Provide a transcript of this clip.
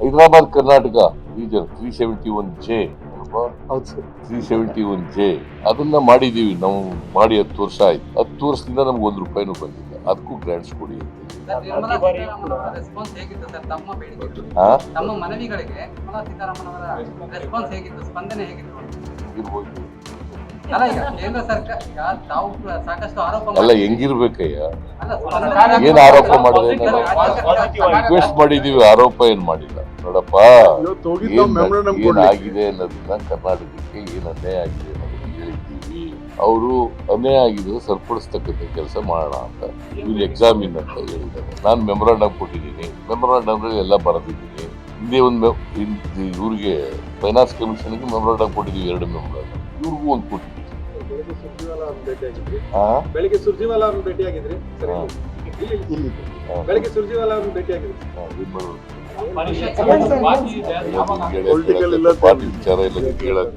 Hyderabad Karnataka region three seventy one J ಹೌದು sir. Three seventy one J ಅದನ್ನ ಮಾಡಿದೀವಿ ನಾವು ಮಾಡಿ ಹತ್ತು ವರ್ಷ ಆಯ್ತು. ಹತ್ತು ವರ್ಷದಿಂದ ನಮ್ಗೆ ಒಂದು ರೂಪಾಯಿನೂ ಬಂದಿಲ್ಲ. ಅದಕ್ಕೂ ಗ್ರಾಂಟ್ಸ್ ಕೊಡಿ ಸರ್, ನಿರ್ಮಲಾ ಸೀತಾರಾಮನ್ ಅವರ ರೆಸ್ಪಾನ್ಸ್ ಹೇಗಿತ್ತು ಸರ್? ತಮ್ಮ ಬೇಡಿಕೆ ಹಾ ತಮ್ಮ ಮನವಿಗಳಿಗೆ ನಿರ್ಮಲಾ ಸೀತಾರಾಮನ್ ಅವರ ರೆಸ್ಪಾನ್ಸ್ ಹೇಗಿತ್ತು? ಸ್ಪಂದನೆ ಹೇಗಿತ್ತು? ಅಲ್ಲ ಈಗ ಕೇಂದ್ರ ಸರ್ಕಾರ ಈಗ ತಾವು ಸಾಕಷ್ಟು ಆರೋಪ ಅಲ್ಲ ಮಾಡಿ- ಹೆಂಗಿರ್ಬೇಕಯ್ಯ? ಏನ್ ಆರೋಪ ಮಾಡಿದೆ? ಸರ್, ನಾನು? ರಾಜ್ಯ ರಿಕ್ವೆಸ್ಟ್ ಮಾಡಿದೀವಿ ಆರೋಪ ಏನ್ ಮಾಡಿಲ್ಲ. ನೋಡಪ್ಪ ಏನಾಗಿದೆ ಅನ್ನೋದನ್ನ ಕರ್ನಾಟಕಕ್ಕೆ ಏನ್ ಅನ್ಯಾಯ ಆಗಿದೆ ಅನ್ನೋದನ್ನ ಹೇಳಿದ್ದೀವಿ ಅವರು ಅನ್ಯಾಯ ಆಗಿದೆ ಸರಿಪಡಿಸ್ತಕ್ಕಂಥ ಕೆಲಸ ಮಾಡೋಣ ಅಂತ ಇವ್ರು ಎಕ್ಸಾಮಿನ್ ಅಂತ ಹೇಳಿದ್ದಾರೆ. ನಾನು ಮೆಮೊರಾಂಡಮ್ ಕೊಟ್ಟಿದ್ದೀನಿ. ಮೆಮೊರಾಂಡಮ್ ಎಲ್ಲ ಬರೆದಿದ್ದೀನಿ. ಹಿಂದೆ ಒಂದು ಇವ್ರಿಗೆ ಫೈನಾನ್ಸ್ ಕಮಿಷನ್ಗೆ ಮೆಮೊರಾಂಡಮ್ ಕೊಟ್ಟಿದ್ದೀವಿ ಎರಡು ಮೆಮೊರಾಂಡಮ್ ಇವ್ರಿಗೂ ಒಂದು ಕೊಟ್ಟಿದ್ದೀವಿ ಬೆಳಿಗ್ಗೆ ಸುರ್ಜಿವಾಲ ಅವ್ರನ್ನ ಭೇಟಿಯಾಗಿದ್ರಿ? ಆ? ಬೆಳಿಗ್ಗೆ ಸುರ್ಜಿವಾಲ ಅವ್ರನ್ನ ಭೇಟಿಯಾಗಿದ್ರಿ ಸರಿ ಹಾ. ಇಲ್ಲಿ ಇಲ್ಲಿ. ಇಲ್ಲಿ ಆ, ಬೆಳಿಗ್ಗೆ ಸುರ್ಜಿವಾಲ ಅವ್ರನ್ನ ಭೇಟಿಯಾಗಿದ್ರಿ ಆ, ಇದು ಮಾಡೋದು. ಪರಿಷತ್ ಎಲ್ಲ ನಿಮ್ಗೆ ಹೇಳಕ್ಕೆ Political ಆಗಲ್ಲ. ಇಲ್ಲ. ಪಾರ್ಟಿ ವಿಚಾರ ಎಲ್ಲ ನಿಮ್ಗೆ ಹೇಳಕ್ಕೆ